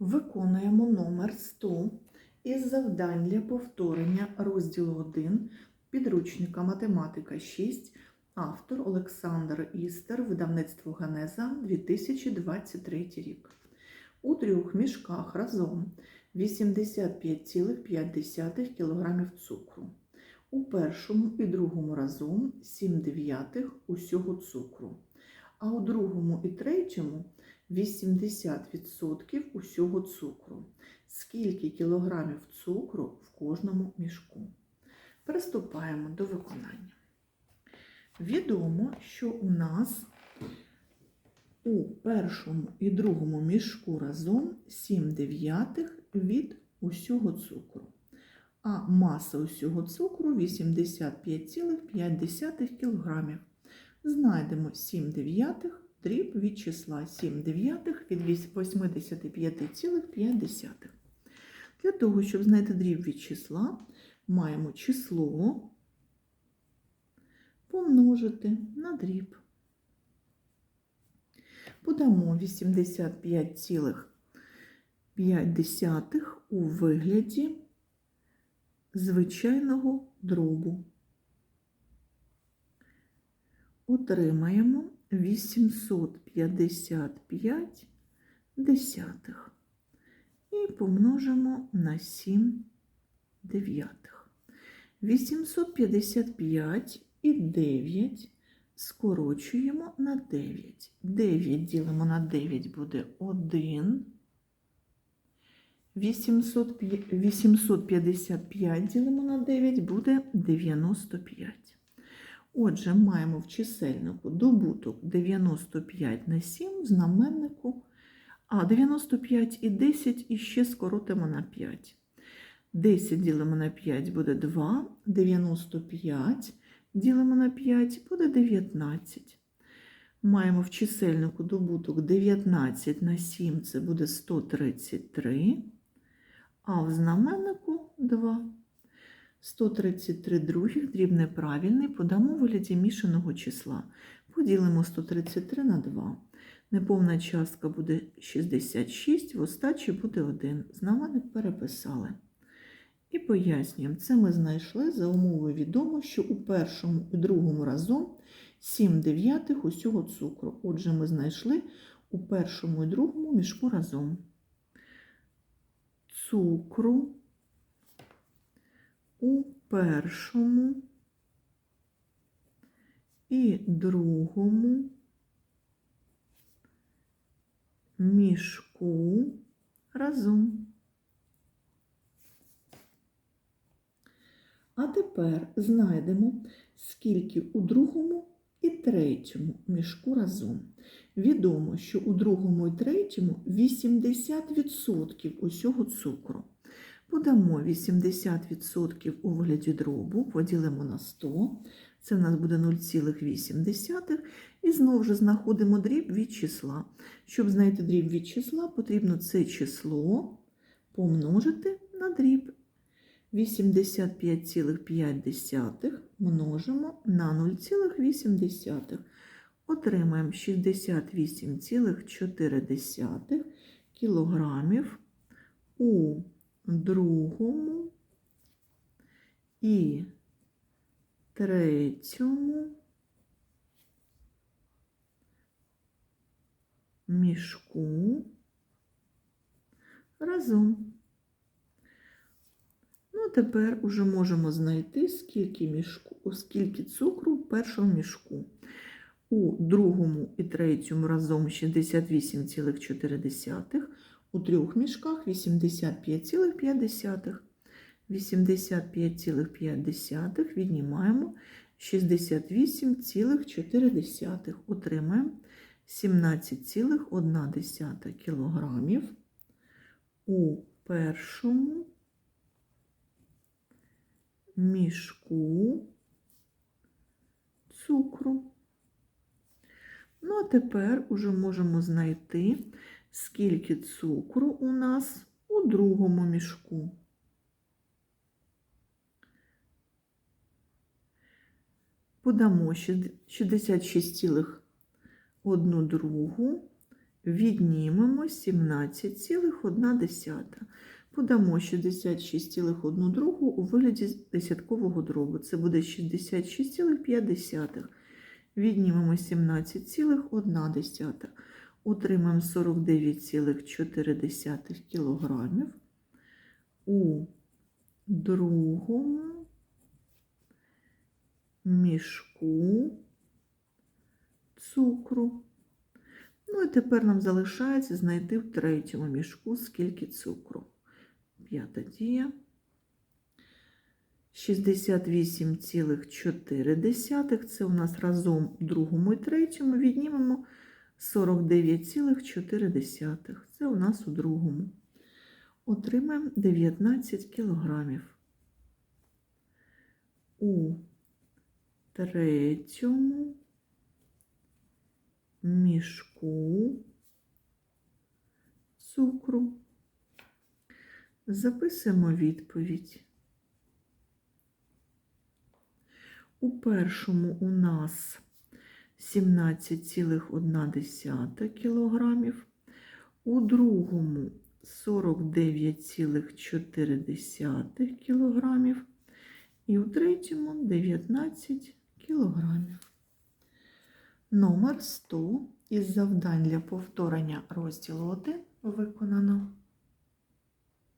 Виконуємо номер 100 із завдань для повторення розділу 1 підручника математика 6, автор Олександр Істер, видавництво Генеза 2023 рік. У трьох мішках разом 85,5 кг цукру. У першому і другому разом 7 дев'ятих усього цукру. А у другому і третьому 80% усього цукру. Скільки кілограмів цукру в кожному мішку? Приступаємо до виконання. Відомо, що у нас у першому і другому мішку разом 7 дев'ятих від усього цукру. А маса усього цукру 85,5 кг. Знайдемо 7 дев'ятих дріб від числа 7 дев'ятих від 85,5. Для того, щоб знайти дріб від числа, маємо число помножити на дріб. Подамо 85,5 у вигляді звичайного дробу. Отримаємо 855 десятих і помножимо на 7 дев'ятих. 855 і 9 скорочуємо на 9. 9 ділимо на 9 буде 1. 855 ділимо на 9 буде 95. Отже, маємо в чисельнику добуток 95 на 7 в знаменнику, а 95 і 10 і ще скоротимо на 5. 10 ділимо на 5 буде 2, 95 ділимо на 5 буде 19. Маємо в чисельнику добуток 19 на 7 це буде 133, а в знаменнику 2. 133 других, дріб неправильний, подамо у вигляді мішаного числа. Поділимо 133 на 2. Неповна частка буде 66, в остачі буде 1. Знаменник переписали. І пояснюємо, це ми знайшли за умовою відомо, що у першому і другому разом 7 дев'ятих усього цукру. Отже, ми знайшли у першому і другому мішку разом цукру у першому і другому мішку разом. А тепер знайдемо, скільки у другому і третьому мішку разом. Відомо, що у другому і третьому 80% усього цукру. Подамо 80% у вигляді дробу, поділимо на 100, це в нас буде 0,8. І знову ж знаходимо дріб від числа. Щоб знайти дріб від числа, потрібно це число помножити на дріб. 85,5 множимо на 0,8. Отримаємо 68,4 кілограмів у другому і третьому мішку разом. Ну, тепер уже можемо знайти, скільки, мішку, скільки цукру в першому мішку. У другому і третьому разом 68,4, у трьох мішках 85,5. 85,5 віднімаємо 68,4. Отримаємо 17,1 кілограмів у першому мішку цукру. Ну, а тепер уже можемо знайти, скільки цукру у нас у другому мішку. Подамо 66,1 другу Віднімемо 17,1. Подамо 66,1 другу у вигляді десяткового дробу. Це буде 66,5. Віднімемо 17,1. Отримаємо 49,4 кілограмів. У другому мішку цукру. Ну і тепер нам залишається знайти в третьому мішку, скільки цукру. П'ята дія. 68,4. Це у нас разом в другому і третьому. Віднімемо 49,4. Це у нас у другому. Отримаємо 19 кілограмів. У третьому мішку цукру. Записуємо відповідь. У першому у нас 17,1 кілограмів, у другому 49,4 кілограмів і у третьому 19 кілограмів. Номер 100 із завдань для повторення розділу 1 виконано.